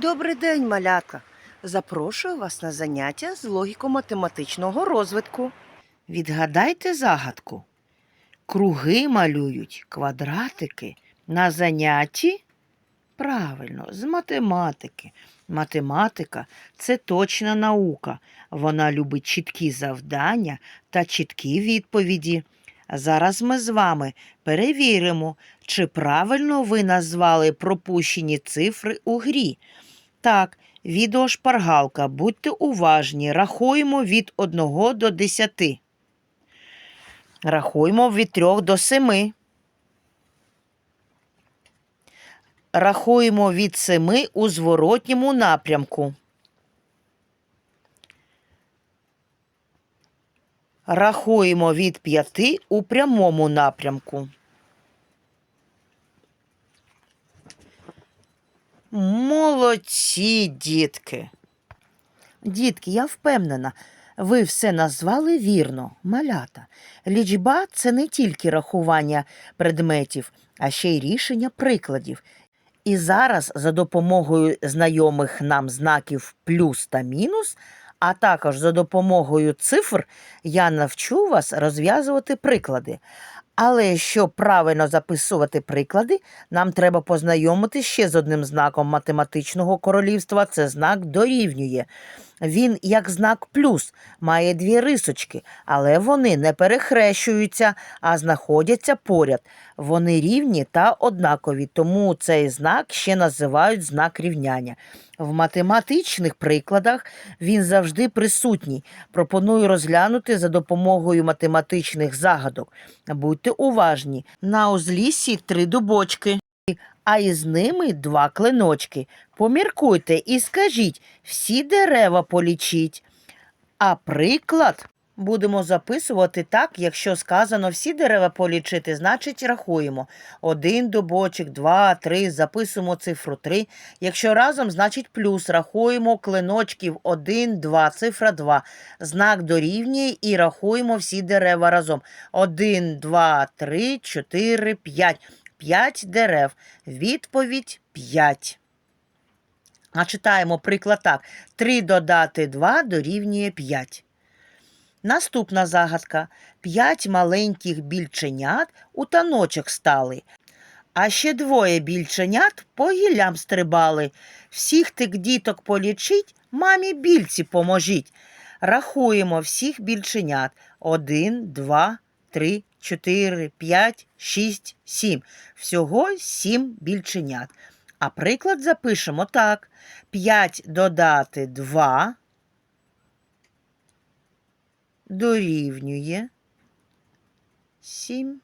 Добрий день, малятка. Запрошую вас на заняття з логіко-математичного розвитку. Відгадайте загадку. Круги малюють квадратики на занятті. Правильно, з математики. Математика це точна наука. Вона любить чіткі завдання та чіткі відповіді. Зараз ми з вами перевіримо, чи правильно ви назвали пропущені цифри у грі. Так, відеошпаргалка, будьте уважні, рахуємо від 1 до 10. Рахуємо від 3 до 7. Рахуємо від 7 у зворотньому напрямку. Рахуємо від 5 у прямому напрямку. Молодці, дітки. Дітки, я впевнена, ви все назвали вірно, малята. Лічба це не тільки рахування предметів, а ще й рішення прикладів. І зараз за допомогою знайомих нам знаків плюс та мінус, а також за допомогою цифр я навчу вас розв'язувати приклади. Але щоб правильно записувати приклади, нам треба познайомити ще з одним знаком математичного королівства це знак дорівнює. Він, як знак плюс, має дві рисочки, але вони не перехрещуються, а знаходяться поряд. Вони рівні та однакові, тому цей знак ще називають знак рівняння. В математичних прикладах він завжди присутній. Пропоную розглянути за допомогою математичних загадок. Будьте уважні. На узліссі три дубочки, а із ними два клиночки. Поміркуйте і скажіть, всі дерева полічіть. А приклад будемо записувати так, якщо сказано всі дерева полічити, значить рахуємо. Один дубочок, два, три, записуємо цифру три. Якщо разом, значить плюс. Рахуємо клиночків один, два, цифра два. Знак дорівнює і рахуємо всі дерева разом. Один, два, три, чотири, п'ять. П'ять дерев. Відповідь п'ять. А читаємо приклад так. 3 додати 2 дорівнює 5. Наступна загадка. П'ять маленьких більченят у таночок стали. А ще двоє більченят по гіллям стрибали. Всіх тих діток полічіть, мамі більці поможіть. Рахуємо всіх більченят. Один, два, три, чотири, п'ять, шість, сім. Всього сім більченят. А приклад запишемо так. 5 додати 2 дорівнює 7.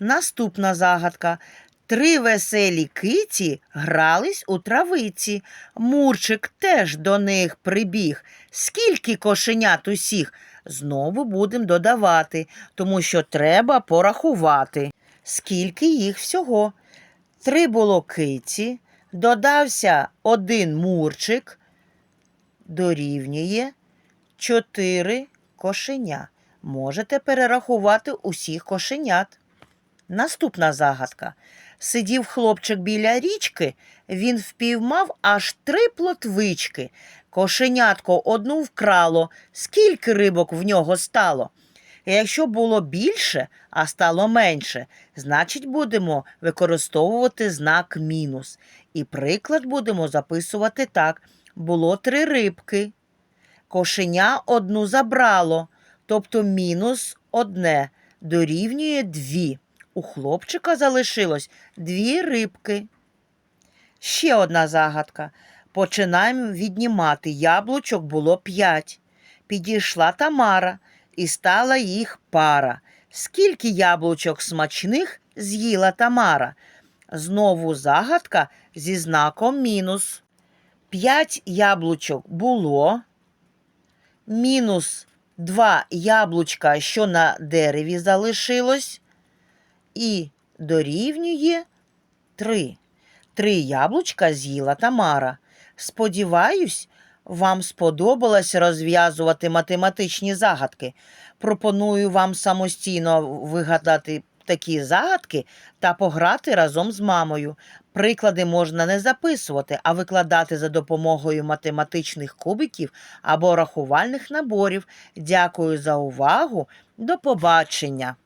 Наступна загадка. Три веселі киті грались у травиці. Мурчик теж до них прибіг. Скільки кошенят усіх? Знову будемо додавати, тому що треба порахувати. Скільки їх всього? Три було киці, додався один мурчик, дорівнює чотири кошеня. Можете перерахувати усіх кошенят. Наступна загадка. Сидів хлопчик біля річки, він впіймав аж три плотвички. Кошенятко одну вкрало. Скільки рибок в нього стало? Якщо було більше, а стало менше, значить будемо використовувати знак мінус. І приклад будемо записувати так: було три рибки. Кошеня одну забрало, тобто мінус одне дорівнює дві. У хлопчика залишилось дві рибки. Ще одна загадка. Починаємо віднімати. Яблучок було п'ять. Підійшла Тамара і стала їх пара. Скільки яблучок смачних з'їла Тамара? Знову загадка зі знаком мінус. П'ять яблучок було. Мінус два яблучка, що на дереві залишилось. І дорівнює три. Три яблучка з'їла Тамара. Сподіваюсь, вам сподобалось розв'язувати математичні загадки. Пропоную вам самостійно вигадати такі загадки та пограти разом з мамою. Приклади можна не записувати, а викладати за допомогою математичних кубиків або рахувальних наборів. Дякую за увагу. До побачення!